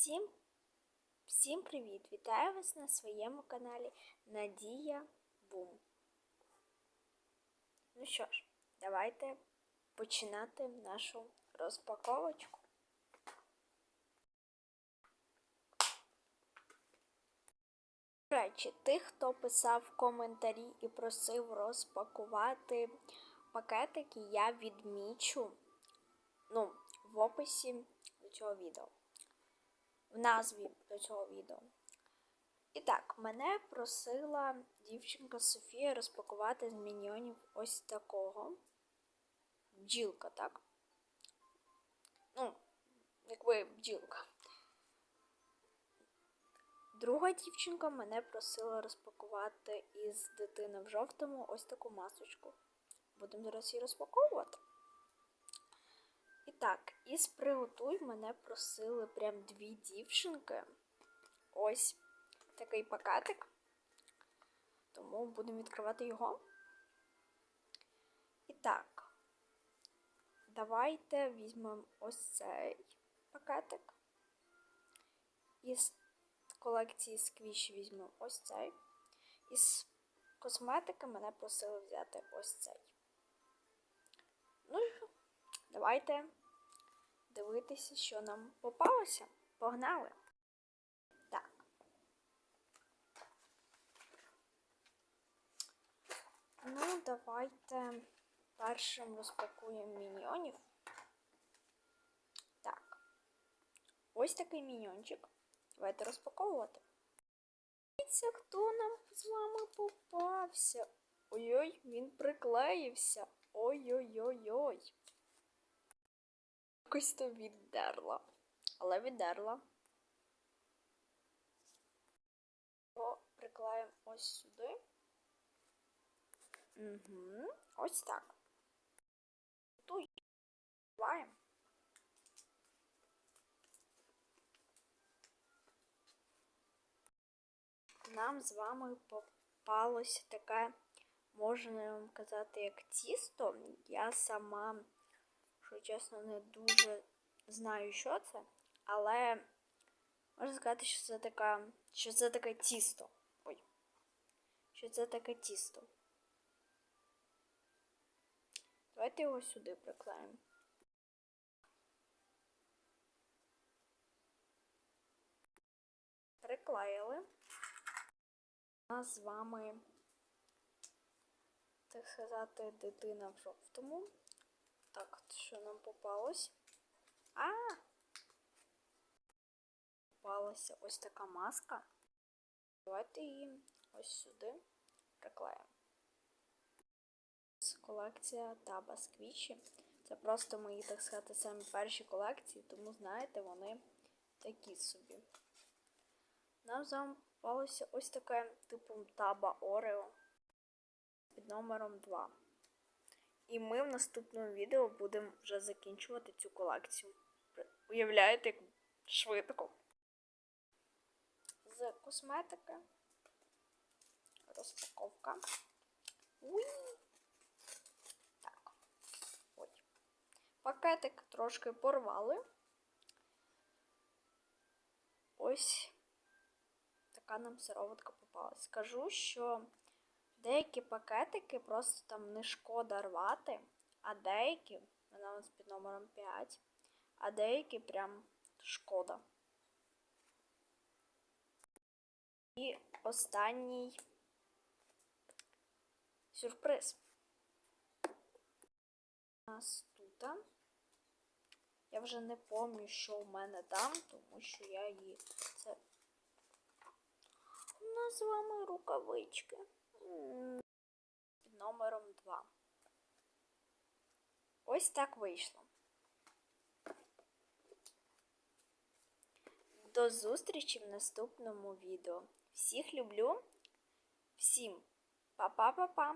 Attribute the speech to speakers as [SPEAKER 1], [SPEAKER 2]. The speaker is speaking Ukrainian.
[SPEAKER 1] Всім, всім привіт! Вітаю вас на своєму каналі Надія Бум. Ну що ж, давайте починати нашу розпаковочку. До речі, тих, хто писав коментарі і просив розпакувати пакетики, я відмічу ну, в описі до цього відео в назві до цього відео. І так, мене просила дівчинка Софія розпакувати з міньйонів ось такого. Бджілка, так? Ну, якби бджілка. Друга дівчинка мене просила розпакувати із дитини в жовтому ось таку масочку. Будемо зараз її розпаковувати. І так, із приготуй мене просили прям дві дівчинки. Ось такий пакетик. Тому будемо відкривати його. І так, давайте візьмемо ось цей пакетик. Із колекції сквіші візьмемо ось цей. Із косметики мене просили взяти ось цей. Ну давайте дивитися, що нам попалося. Погнали! Так. Ну, давайте першим розпакуємо міньйонів. Так. Ось такий міньйончик. Давайте розпаковувати. Дивіться, хто нам з вами попався. Ой-ой, він приклеївся. Ой-ой-ой-ой якось то віддерла. Але віддерла. Його приклеїмо ось сюди. Угу. Ось так. Тут відкриваємо. Нам з вами попалось таке, можна вам казати, як тісто. Я сама що чесно, не дуже знаю, що це, але можна сказати, що це така, що це таке тісто. Ой. Що це таке тісто. Давайте його сюди приклеїмо. Приклеїли. У нас з вами, так сказати, дитина в жовтому. Що нам попалось? А! Попалася ось така маска. Давайте її ось сюди приклеїмо. Колекція Таба Сквічі. Це просто мої, так сказати, самі перші колекції, тому, знаєте, вони такі собі. Нам з ось таке типу таба Орео під номером 2. І ми в наступному відео будемо вже закінчувати цю колекцію. Уявляєте, як швидко. З косметики. Розпаковка. Уй! Так. Ось. Пакетик трошки порвали. Ось така нам сироватка попалась. Скажу, що Деякі пакетики просто там не шкода рвати, а деякі, вона у нас під номером 5, а деякі прям шкода. І останній сюрприз. У нас тут. Я вже не пам'ятаю, що у мене там, тому що я її це. У нас з вами рукавички номером 2. Ось так вийшло. До зустрічі в наступному відео. Всіх люблю. Всім па-па-па-па!